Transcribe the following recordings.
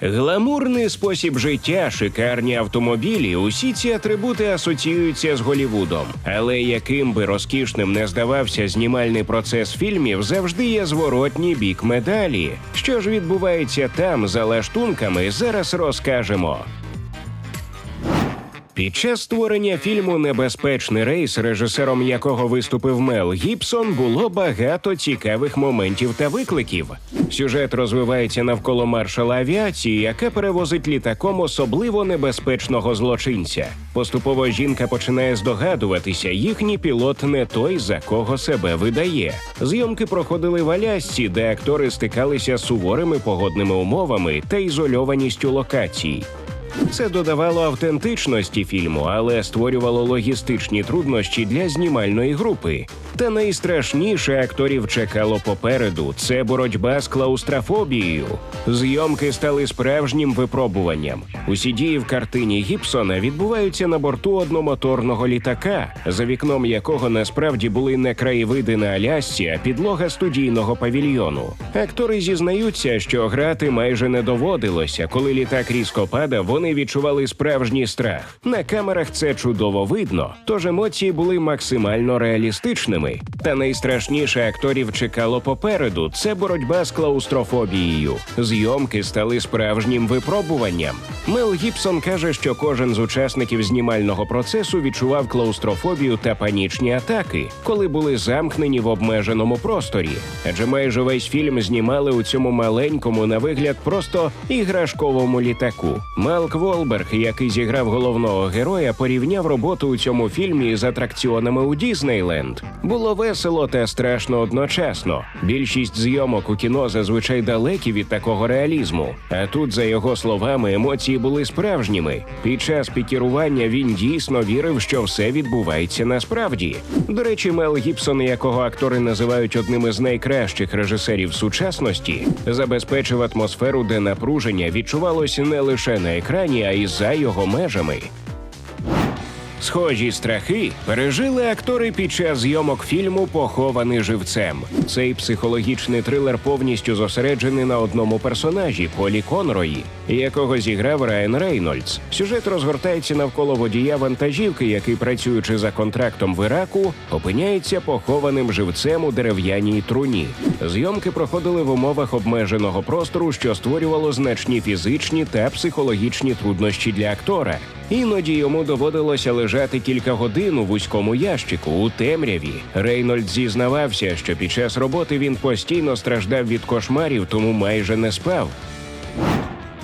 Гламурний спосіб життя, шикарні автомобілі, усі ці атрибути асоціюються з Голівудом. Але яким би розкішним не здавався знімальний процес фільмів, завжди є зворотній бік медалі. Що ж відбувається там за лаштунками, зараз розкажемо. Під час створення фільму Небезпечний рейс, режисером якого виступив Мел Гібсон, було багато цікавих моментів та викликів. Сюжет розвивається навколо маршала авіації, яка перевозить літаком особливо небезпечного злочинця. Поступово жінка починає здогадуватися, їхній пілот не той, за кого себе видає. Зйомки проходили в Алясці, де актори стикалися з суворими погодними умовами та ізольованістю локацій. Це додавало автентичності фільму, але створювало логістичні труднощі для знімальної групи. Та найстрашніше акторів чекало попереду це боротьба з клаустрофобією. Зйомки стали справжнім випробуванням. Усі дії в картині Гібсона відбуваються на борту одномоторного літака, за вікном якого насправді були не краєвиди на Алясці, а підлога студійного павільйону. Актори зізнаються, що грати майже не доводилося. Коли літак різко падав, вони відчували справжній страх. На камерах це чудово видно, тож емоції були максимально реалістичними. Та найстрашніше акторів чекало попереду це боротьба з клаустрофобією. Зйомки стали справжнім випробуванням. Мел Гібсон каже, що кожен з учасників знімального процесу відчував клаустрофобію та панічні атаки, коли були замкнені в обмеженому просторі. Адже майже весь фільм знімали у цьому маленькому, на вигляд, просто іграшковому літаку. Малк Волберг, який зіграв головного героя, порівняв роботу у цьому фільмі з атракціонами у Діснейленд. Було весело та страшно одночасно. Більшість зйомок у кіно зазвичай далекі від такого реалізму. А тут, за його словами, емоції були справжніми. Під час пікірування він дійсно вірив, що все відбувається насправді. До речі, Мел Гібсон, якого актори називають одним із найкращих режисерів сучасності, забезпечив атмосферу, де напруження відчувалося не лише на екрані, а й за його межами. Схожі страхи пережили актори під час зйомок фільму Похований живцем. Цей психологічний трилер повністю зосереджений на одному персонажі Полі Конрої, якого зіграв Райан Рейнольдс. Сюжет розгортається навколо водія вантажівки, який, працюючи за контрактом в Іраку, опиняється похованим живцем у дерев'яній труні. Зйомки проходили в умовах обмеженого простору, що створювало значні фізичні та психологічні труднощі для актора. Іноді йому доводилося лежати кілька годин у вузькому ящику у темряві. Рейнольд зізнавався, що під час роботи він постійно страждав від кошмарів, тому майже не спав.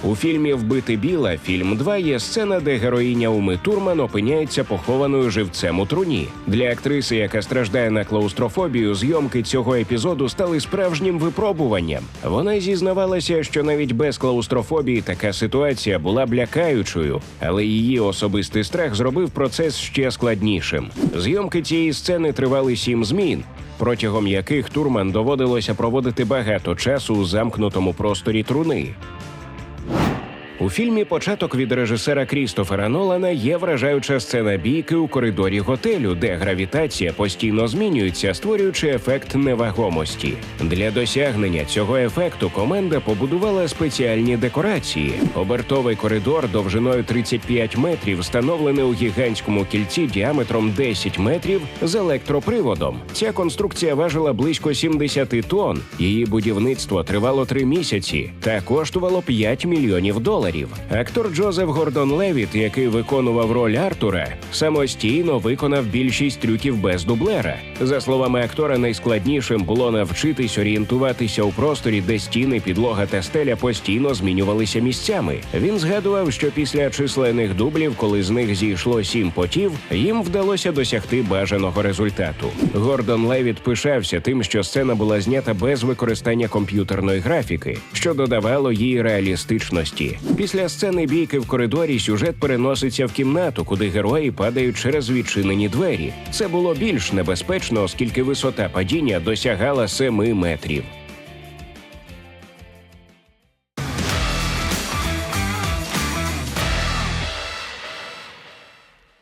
У фільмі Вбити біла фільм 2 є сцена, де героїня Уми Турман опиняється похованою живцем у труні. Для актриси, яка страждає на клаустрофобію, зйомки цього епізоду стали справжнім випробуванням. Вона зізнавалася, що навіть без клаустрофобії така ситуація була б лякаючою, але її особистий страх зробив процес ще складнішим. Зйомки цієї сцени тривали сім змін. Протягом яких Турман доводилося проводити багато часу у замкнутому просторі труни. У фільмі початок від режисера Крістофера Нолана є вражаюча сцена бійки у коридорі готелю, де гравітація постійно змінюється, створюючи ефект невагомості. Для досягнення цього ефекту команда побудувала спеціальні декорації. Обертовий коридор довжиною 35 метрів, встановлений у гігантському кільці діаметром 10 метрів з електроприводом. Ця конструкція важила близько 70 тонн. Її будівництво тривало три місяці та коштувало 5 мільйонів доларів. Актор Джозеф Гордон Левіт, який виконував роль Артура, самостійно виконав більшість трюків без дублера. За словами актора, найскладнішим було навчитись орієнтуватися у просторі, де стіни, підлога та стеля постійно змінювалися місцями. Він згадував, що після численних дублів, коли з них зійшло сім потів, їм вдалося досягти бажаного результату. Гордон Левіт пишався тим, що сцена була знята без використання комп'ютерної графіки, що додавало їй реалістичності. Після сцени бійки в коридорі сюжет переноситься в кімнату, куди герої падають через відчинені двері. Це було більш небезпечно, оскільки висота падіння досягала 7 метрів.